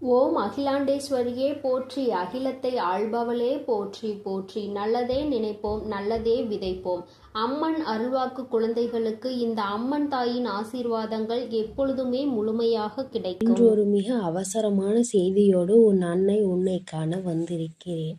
ஓம் அகிலாண்டேஸ்வரியே போற்றி. அகிலத்தை ஆள்பவளே போற்றி போற்றி. நல்லதே நினைப்போம் நல்லதே விதைப்போம். அம்மன் அருள்வாக்கு குழந்தைகளுக்கு இந்த அம்மன் தாயின் ஆசீர்வாதங்கள் எப்பொழுதுமே முழுமையாக கிடைக்கும். இன்று ஒரு மிக அவசரமான செய்தியோடு உன் அன்னை உன்னை காண வந்திருக்கிறேன்.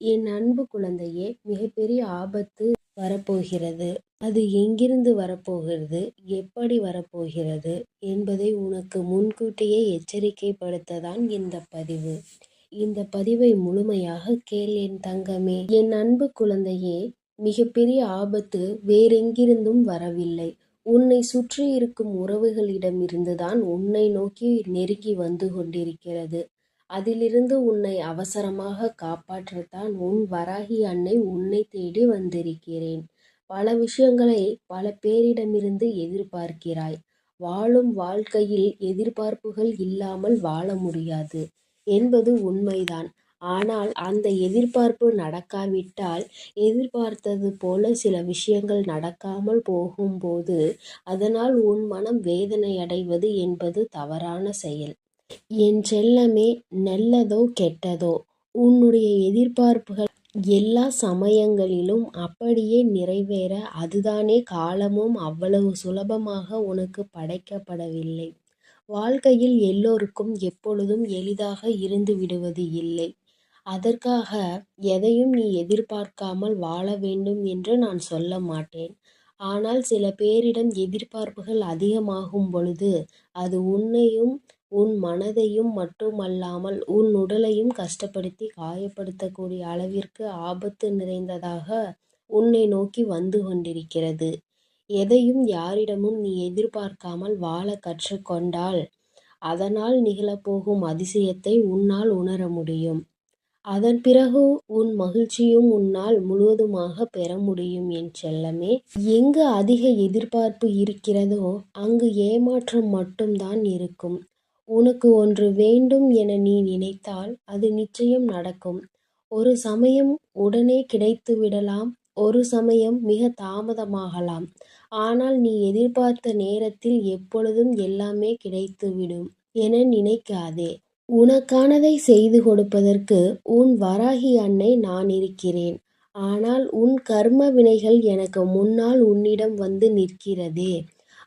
என் அன்பு குழந்தையே மிகப்பெரிய ஆபத்து வரப்போகிறது? அது எங்கிருந்து வரப்போகிறது? எப்படி வரப்போகிறது? என்பதை உனக்கு முன்கூட்டியே எச்சரிக்கைப்படுத்ததான் இந்த பதிவு. இந்த பதிவை முழுமையாக கேள் என் தங்கமே. என் அன்பு குழந்தையே மிகப்பெரிய ஆபத்து வேறெங்கிருந்தும் வரவில்லை. உன்னை சுற்றி இருக்கும் உறவுகளிடமிருந்துதான் உன்னை நோக்கி நெருங்கி வந்து கொண்டிருக்கிறது. அதிலிருந்து உன்னை அவசரமாக காப்பாற்றத்தான் உன் வராகி அன்னை உன்னை தேடி வந்திருக்கிறேன். பல விஷயங்களை பல பேரிடமிருந்து எதிர்பார்க்கிறாய். வாழும் வாழ்க்கையில் எதிர்பார்ப்புகள் இல்லாமல் வாழ முடியாது என்பது உண்மைதான். ஆனால் அந்த எதிர்பார்ப்பு நடக்காவிட்டால் எதிர்பார்த்தது போல சில விஷயங்கள் நடக்காமல் போகும்போது அதனால் உன் மனம் வேதனை அடைவது என்பது தவறான செயல். என் செல்லமே நல்லதோ கெட்டதோ உன்னுடைய எதிர்பார்ப்புகள் எல்லா சமயங்களிலும் அப்படியே நிறைவேற அதுதானே காலமும் அவ்வளவு சுலபமாக உனக்கு படைக்கப்படவில்லை. வாழ்க்கையில் எல்லோருக்கும் எப்பொழுதும் எளிதாக இருந்து விடுவது இல்லை. அதற்காக எதையும் நீ எதிர்பார்க்காமல் வாழ வேண்டும் என்று நான் சொல்ல மாட்டேன். ஆனால் சில பேரிடம் எதிர்பார்ப்புகள் அதிகமாகும் பொழுது அது உன்னையும் உன் மனதையும் மட்டுமல்லாமல் உன் உடலையும் கஷ்டப்படுத்தி காயப்படுத்தக்கூடிய அளவிற்கு ஆபத்து நிறைந்ததாக உன்னை நோக்கி வந்து கொண்டிருக்கிறது. எதையும் யாரிடமும் நீ எதிர்பார்க்காமல் வாழ கற்றுக்கொண்டால் அதனால் நிகழப்போகும் அதிசயத்தை உன்னால் உணர முடியும். அதன் பிறகு உன் மகிழ்ச்சியும் உன்னால் முழுவதுமாக பெற முடியும் என் செல்லமே. எங்கு அதிக எதிர்பார்ப்பு இருக்கிறதோ அங்கு ஏமாற்றம் மட்டும்தான் இருக்கும். உனக்கு ஒன்று வேண்டும் என நீ நினைத்தால் அது நிச்சயம் நடக்கும். ஒரு சமயம் உடனே கிடைத்து விடலாம் ஒரு சமயம் மிக தாமதமாகலாம். ஆனால் நீ எதிர்பார்த்த நேரத்தில் எப்பொழுதும் எல்லாமே கிடைத்துவிடும் என நினைக்காதே. உனக்கானதை செய்து கொடுப்பதற்கு உன் வராகி அன்னை நான் இருக்கிறேன். ஆனால் உன் கர்ம வினைகள் எனக்கு முன்னால் உன்னிடம் வந்து நிற்கிறதே.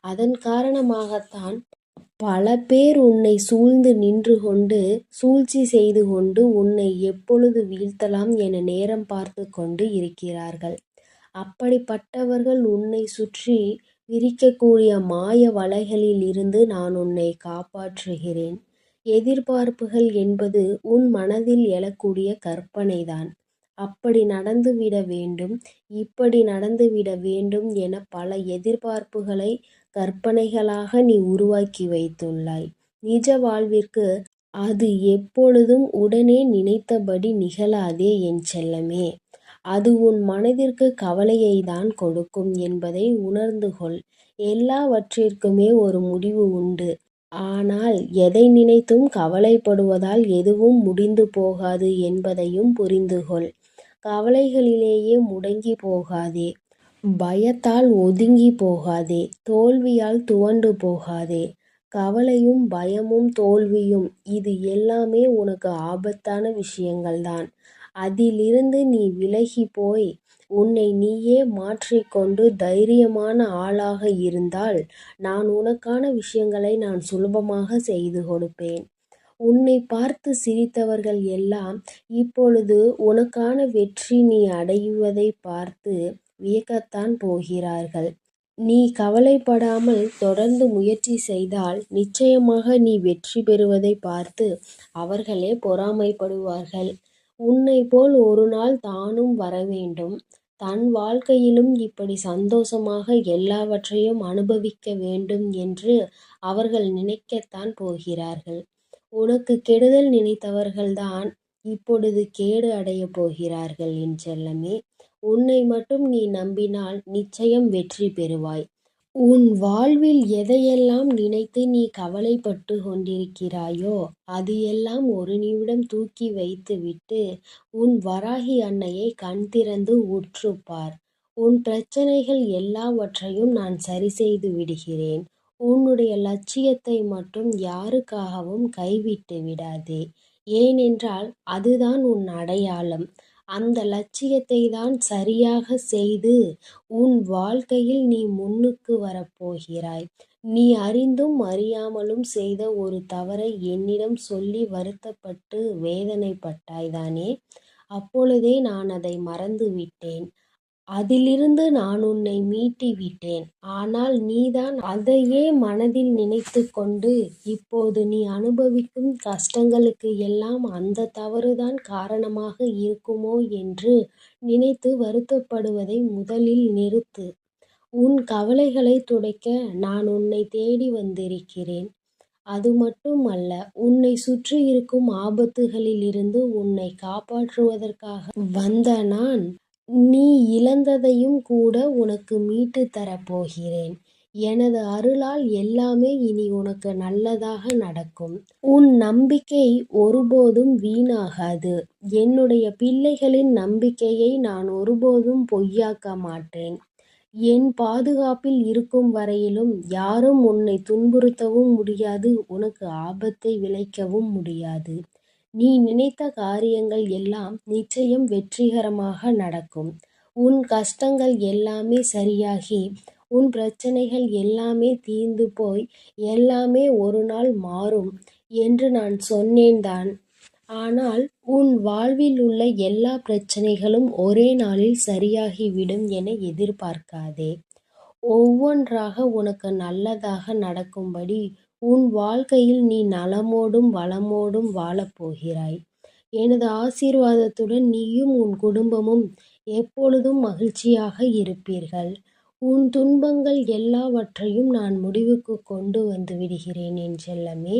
அதன் காரணமாகத்தான் பல பேர் உன்னை சூழ்ந்து நின்று கொண்டு சூழ்ச்சி செய்து கொண்டு உன்னை எப்பொழுது வீழ்த்தலாம் என நேரம் பார்த்து கொண்டு இருக்கிறார்கள். அப்படிப்பட்டவர்கள் உன்னை சுற்றி விரிக்கக்கூடிய மாய வலைகளில் இருந்து நான் உன்னை காப்பாற்றுகிறேன். எதிர்பார்ப்புகள் என்பது உன் மனதில் எழக்கூடிய கற்பனைதான். அப்படி நடந்துவிட வேண்டும் இப்படி நடந்துவிட வேண்டும் என பல எதிர்பார்ப்புகளை கற்பனைகளாக நீ உருவாக்கி வைத்துள்ளாய். நிஜ வாழ்விற்கு அது எப்பொழுதும் உடனே நினைத்தபடி நிகழாதே என் செல்லமே. அது உன் மனதிற்கு கவலையை தான் கொடுக்கும் என்பதை உணர்ந்து கொள். எல்லாவற்றிற்குமே ஒரு முடிவு உண்டு. ஆனால் எதை நினைத்தும் கவலைப்படுவதால் எதுவும் முடிந்து போகாது என்பதையும் புரிந்துகொள் கவலைகளிலேயே முடங்கி போகாதே. பயத்தால் ஒதுங்கி போகாதே தோல்வியால் துவண்டு போகாதே. கவலையும் பயமும் தோல்வியும் இது எல்லாமே உனக்கு ஆபத்தான விஷயங்கள்தான். அதிலிருந்து நீ விலகி போய் உன்னை நீயே மாற்றிக்கொண்டு தைரியமான ஆளாக இருந்தால் நான் உனக்கான விஷயங்களை நான் சுலபமாக செய்து கொடுப்பேன். உன்னை பார்த்து சிரித்தவர்கள் எல்லாம் இப்பொழுது உனக்கான வெற்றி நீ அடைவதை பார்த்து வியக்கத்தான் போகிறார்கள். நீ கவலைப்படாமல் தொடர்ந்து முயற்சி செய்தால் நிச்சயமாக நீ வெற்றி பெறுவதை பார்த்து அவர்களே பொறாமைப்படுவார்கள். உன்னை போல் ஒரு நாள் தானும் வர வேண்டும். தன் வாழ்க்கையிலும் இப்படி சந்தோஷமாக எல்லாவற்றையும் அனுபவிக்க வேண்டும் என்று அவர்கள் நினைக்கத்தான் போகிறார்கள். உனக்கு கெடுதல் நினைத்தவர்கள்தான் இப்பொழுது கேடு அடையப் போகிறார்கள் என் செல்லமே. உன்னை மட்டும் நீ நம்பினால் நிச்சயம் வெற்றி பெறுவாய். உன் வாழ்வில் எதையெல்லாம் நினைத்து நீ கவலைப்பட்டு கொண்டிருக்கிறாயோ அது எல்லாம் ஒரு நிமிடம் தூக்கி வைத்துவிட்டு உன் வராகி அன்னையை கண் திறந்து உற்றுப்பார் உன் பிரச்சனைகள் எல்லாவற்றையும் நான் சரி செய்து விடுகிறேன். உன்னுடைய லட்சியத்தை மட்டும் யாருக்காகவும் கைவிட்டு விடாதே. ஏனென்றால் அதுதான் உன் அடையாளம். அந்த லட்சியத்தை தான் சரியாக செய்து உன் வாழ்க்கையில் நீ முன்னுக்கு வரப்போகிறாய். நீ அறிந்தும் அறியாமலும் செய்த ஒரு தவறை என்னிடம் சொல்லி வருத்தப்பட்டு வேதனைப்பட்டாய்தானே அப்பொழுதே நான் அதை மறந்து விட்டேன் அதிலிருந்து நான் உன்னை மீட்டி விட்டேன் ஆனால் நீதான் அதையே மனதில் நினைத்து கொண்டு இப்போது நீ அனுபவிக்கும் கஷ்டங்களுக்கு எல்லாம் அந்த தவறுதான் காரணமாக இருக்குமோ என்று நினைத்து வருத்தப்படுவதை முதலில் நிறுத்து. உன் கவலைகளை துடைக்க நான் உன்னை தேடி வந்திருக்கிறேன். அது மட்டுமல்ல உன்னை சுற்றி இருக்கும் ஆபத்துகளில் இருந்து உன்னை காப்பாற்றுவதற்காக வந்த நான் நீ இழந்ததையும் கூட உனக்கு மீட்டு தரப்போகிறேன் எனது அருளால் எல்லாமே இனி உனக்கு நல்லதாக நடக்கும். உன் நம்பிக்கை ஒருபோதும் வீணாகாது. என்னுடைய பிள்ளைகளின் நம்பிக்கையை நான் ஒருபோதும் பொய்யாக்க மாட்டேன். என் பாதுகாப்பில் இருக்கும் வரையிலும் யாரும் உன்னை துன்புறுத்தவும் முடியாது. உனக்கு ஆபத்தை விளைக்கவும் முடியாது. நீ நினைத்த காரியங்கள் எல்லாம் நிச்சயம் வெற்றிகரமாக நடக்கும். உன் கஷ்டங்கள் எல்லாமே சரியாகி உன் பிரச்சனைகள் எல்லாமே தீர்ந்து போய் எல்லாமே ஒரு நாள் மாறும் என்று நான் சொன்னேன் தான். ஆனால் உன் வாழ்வில் உள்ள எல்லா பிரச்சனைகளும் ஒரே நாளில் சரியாகிவிடும் என எதிர்பார்க்காதே. ஒவ்வொன்றாக உனக்கு நல்லதாக நடக்கும்படி உன் வாழ்க்கையில் நீ நலமோடும் வளமோடும் வாழப்போகிறாய். எனது ஆசீர்வாதத்துடன் நீயும் உன் குடும்பமும் எப்பொழுதும் மகிழ்ச்சியாக இருப்பீர்கள். உன் துன்பங்கள் எல்லாவற்றையும் நான் முடிவுக்கு கொண்டு வந்து விடுகிறேன் என் செல்லமே.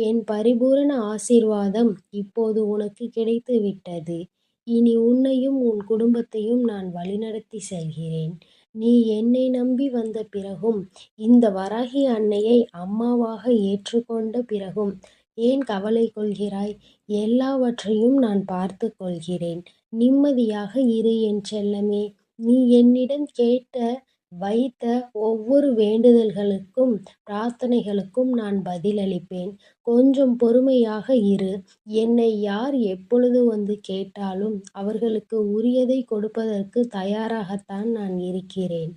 என் பரிபூரண ஆசீர்வாதம் இப்போது உனக்கு கிடைத்து விட்டது இனி உன்னையும் உன் குடும்பத்தையும் நான் வழிநடத்தி செல்கிறேன். நீ என்னை நம்பி வந்த பிறகும் இந்த வராகி அன்னையை அம்மாவாக ஏற்றுக்கொண்ட பிறகும் ஏன் கவலை கொள்கிறாய்? எல்லாவற்றையும் நான் பார்த்து கொள்கிறேன். நிம்மதியாக இரு என் செல்லமே. நீ என்னிடம் கேட்ட வைத்த ஒவ்வொரு வேண்டுதல்களுக்கும் பிரார்த்தனைகளுக்கும் நான் பதிலளிப்பேன். கொஞ்சம் பொறுமையாக இரு. என்னை யார் எப்பொழுது வந்து கேட்டாலும் அவர்களுக்கு உரியதை கொடுப்பதற்கு தயாராகத்தான் நான் இருக்கிறேன்.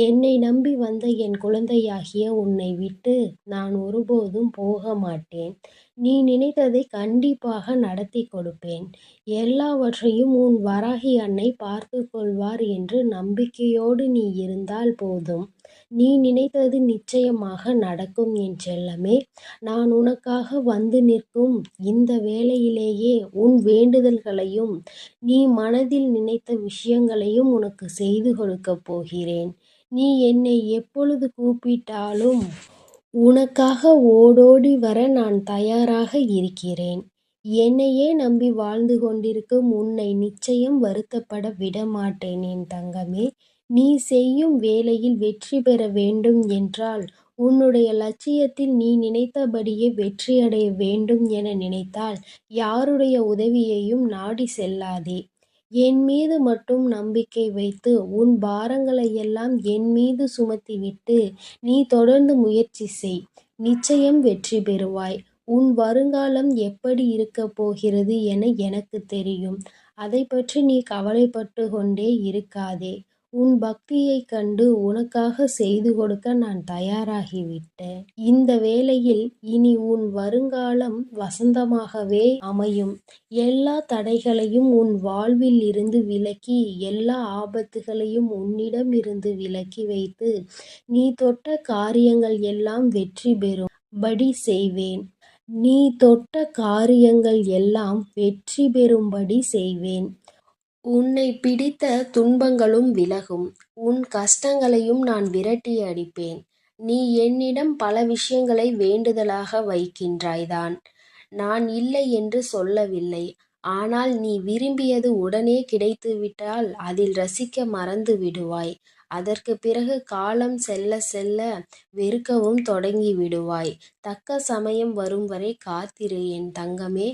என்னை நம்பி வந்த என் குழந்தையாகிய உன்னை விட்டு நான் ஒருபோதும் போக மாட்டேன். நீ நினைத்ததை கண்டிப்பாக நடத்தி கொடுப்பேன். எல்லாவற்றையும் உன் வராகி அன்னை பார்த்து கொள்வார் என்று நம்பிக்கையோடு நீ இருந்தால் போதும். நீ நினைத்தது நிச்சயமாக நடக்கும் என் செல்லமே. நான் உனக்காக வந்து நிற்கும் இந்த வேளையிலேயே உன் வேண்டுதல்களையும் நீ மனதில் நினைத்த விஷயங்களையும் உனக்கு செய்து கொடுக்கப் போகிறேன். நீ என்னை எப்பொழுது கூப்பிட்டாலும் உனக்காக ஓடோடி வர நான் தயாராக இருக்கிறேன். என்னையே நம்பி வாழ்ந்து கொண்டிருக்கும் உன்னை நிச்சயம் வருத்தப்பட விடமாட்டேன் என் தங்கமே. நீ செய்யும் வேலையில் வெற்றி பெற வேண்டும் என்றால் உன்னுடைய லட்சியத்தில் நீ நினைத்தபடியே வெற்றியடைய வேண்டும் என நினைத்தால் யாருடைய உதவியையும் நாடி செல்லாதே. என் மீது மட்டும் நம்பிக்கை வைத்து உன் பாரங்களை எல்லாம் என் மீது சுமத்திவிட்டு நீ தொடர்ந்து முயற்சி செய். நிச்சயம் வெற்றி பெறுவாய். உன் வருங்காலம் எப்படி இருக்கப் போகிறது என எனக்கு தெரியும். அதை பற்றி நீ கவலைப்பட்டு கொண்டே இருக்காதே. உன் பக்தியைக் கண்டு உனக்காக செய்து கொடுக்க நான் தயாராகிவிட்டேன். இந்த வேளையில் இனி உன் வருங்காலம் வசந்தமாகவே அமையும். எல்லா தடைகளையும் உன் வாழ்வில் இருந்து விலக்கி எல்லா ஆபத்துகளையும் உன்னிடம் இருந்து விலக்கி வைத்து நீ தொட்ட காரியங்கள் எல்லாம் வெற்றி பெறும். படி செய்வேன். நீ தொட்ட காரியங்கள் எல்லாம் வெற்றி பெறும்படி செய்வேன். உன்னை பிடித்த துன்பங்களும் விலகும். உன் கஷ்டங்களையும் நான் விரட்டி அடிப்பேன். நீ என்னிடம் பல விஷயங்களை வேண்டுதலாக வைக்கின்றாய்தான். நான் இல்லை என்று சொல்லவில்லை. ஆனால் நீ விரும்பியது உடனே கிடைத்துவிட்டால் அதில் ரசிக்க மறந்து விடுவாய் அதற்கு பிறகு காலம் செல்ல செல்ல வெறுக்கவும் தொடங்கி விடுவாய் தக்க சமயம் வரும் வரை காத்திரு என் தங்கமே.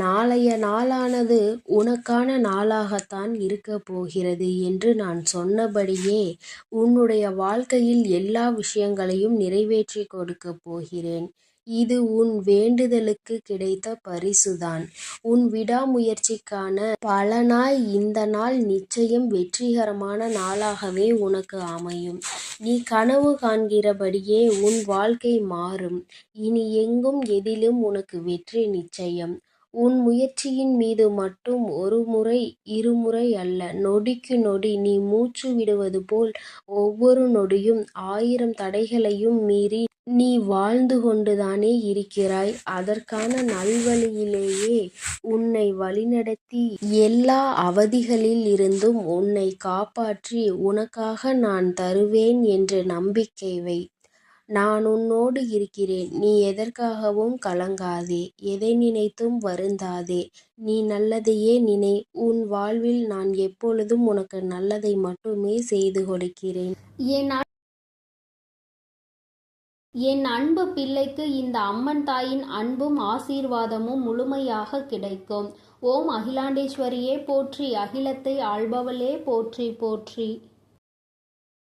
நாளைய நாளானது உனக்கான நாளாகத்தான் இருக்க போகிறது என்று நான் சொன்னபடியே உன்னுடைய வாழ்க்கையில் எல்லா விஷயங்களையும் நிறைவேற்றி கொடுக்கப் போகிறேன். இது உன் வேண்டுதலுக்கு கிடைத்த பரிசுதான். உன் விடாமுயற்சிக்கான பலனாய் இந்த நாள் நிச்சயம் வெற்றிகரமான நாளாகவே உனக்கு அமையும். நீ கனவு காண்கிறபடியே உன் வாழ்க்கை மாறும். இனி எங்கும் எதிலும் உனக்கு வெற்றி நிச்சயம். உன் முயற்சியின் மீது மட்டும் ஒரு முறை இருமுறை அல்ல. நொடிக்கு நொடி நீ மூச்சு விடுவது போல் ஒவ்வொரு நொடியும் ஆயிரம் தடைகளையும் மீறி நீ வாழ்ந்து கொண்டுதானே இருக்கிறாய். அதற்கான நல்வழியிலேயே உன்னை வழிநடத்தி எல்லா அவதிகளில் இருந்தும் உன்னை காப்பாற்றி உனக்காக நான் தருவேன் என்று நம்பிக்கை வை. நான் உன்னோடு இருக்கிறேன். நீ எதற்காகவும் கலங்காதே. எதை நினைத்தும் வருந்தாதே. நீ நல்லதையே நினை. உன் வாழ்வில் நான் எப்பொழுதும் உனக்கு நல்லதை மட்டுமே செய்து கொடுக்கிறேன். என் என் அன்பு பிள்ளைக்கு இந்த அம்மன் தாயின் அன்பும் ஆசீர்வாதமும் முழுமையாக கிடைக்கும். ஓம் அகிலாண்டேஸ்வரியே போற்றி அகிலத்தை ஆள்பவளே போற்றி போற்றி.